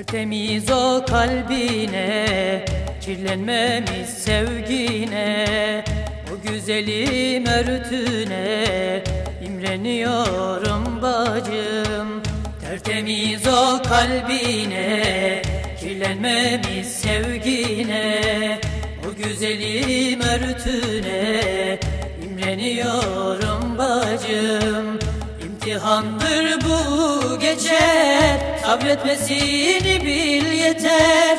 Tertemiz o kalbine Kirlenmemiş sevgine O güzelim örtüne imreniyorum bacım. Tertemiz o kalbine Kirlenmemiş sevgine O güzelim örtüne imreniyorum bacım İmtihandır bu geçer Sabretmesini bil yeter.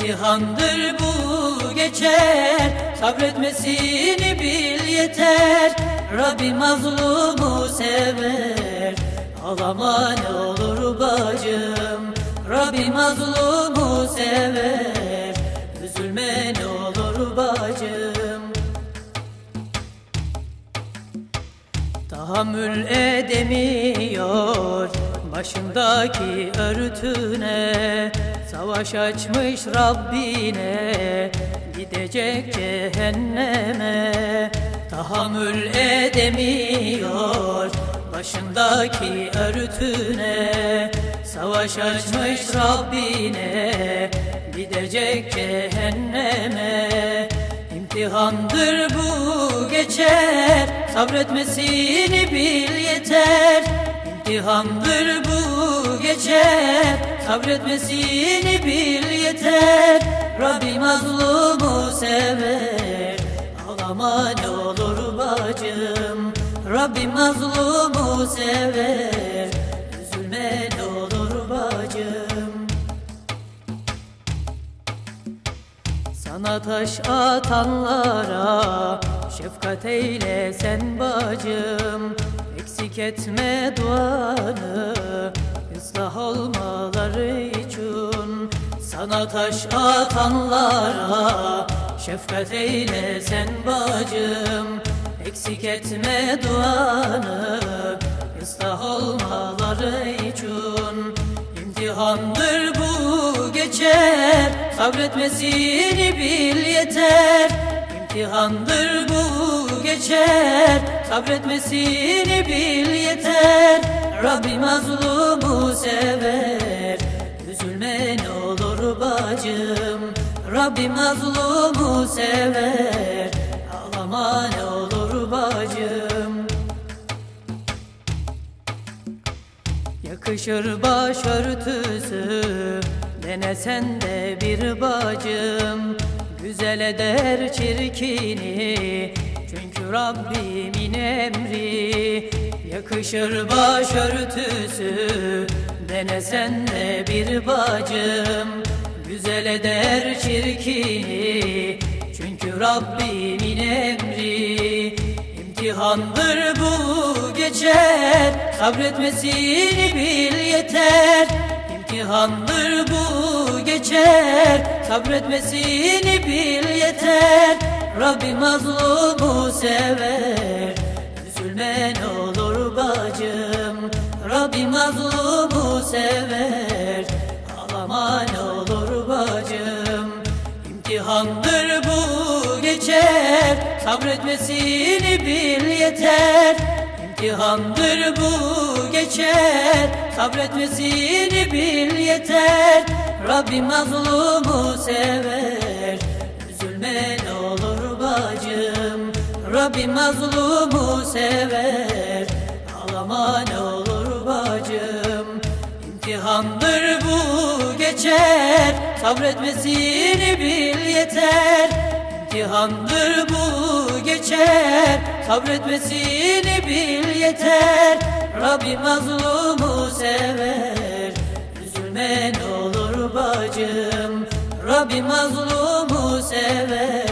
İmtihandır bu geçer Sabretmesini bil yeter. Rabbim mazlumu sever Ağlama ne olur bacım. Rabbim mazlumu sever Tahammül edemiyor başındaki örtüne. Savaş açmış Rabbine gidecek cehenneme. Tahammül edemiyor başındaki örtüne. Savaş açmış Rabbine gidecek cehenneme. İmtihandır bu geçer Sabretmesini bil yeter. İmtihandır bu geçer Sabretmesini bil yeter. Rabbi mazlumu sever. Ağlama ne olur bacım. Rabbi mazlumu sever. Üzülme ne olur bacım Sana taş atanlara şefkat eyle sen bacım. Eksik etme duanı ıslah olmaları için. Sana taş atanlara şefkat eyle sen bacım. Eksik etme duanı ıslah olmaları için. İmtihandır bu geçer Sabretmesini bil yeter. İmtihandır bu geçer. Sabretmesini bil yeter. Rabbi mazlumu sever. Üzülme ne olur bacım. Rabbi mazlumu sever. Ağlama ne olur bacım. Yakışır başörtüsü Denesen de bir bacım Güzel eder çirkini. Çünkü Rabbimin emri Yakışır başörtüsü Denesen de bir bacım Güzel eder çirkini. Çünkü Rabbimin emri İmtihandır bu geçer Sabretmesini bil yeter İmtihandır bu geçer Sabretmesini bil yeter. Rabbi mazlumu sever Üzülme ne olur bacım. Rabbi mazlumu sever Ağlama ne olur bacım. İmtihandır bu geçer Sabretmesini bil yeter İmtihandır bu geçer. Sabretmesini bil yeter. Rabbim mazlumu sever. Üzülme ne olur bacım. Rabbim mazlumu sever. Ağlama ne olur bacım. İmtihandır bu geçer. Sabretmesini bil yeter İmtihandır bu geçer. Sabretmesini bil yeter. Rabbim mazlumu sever. Üzülme ne olur bacım. Rabbim mazlumu sever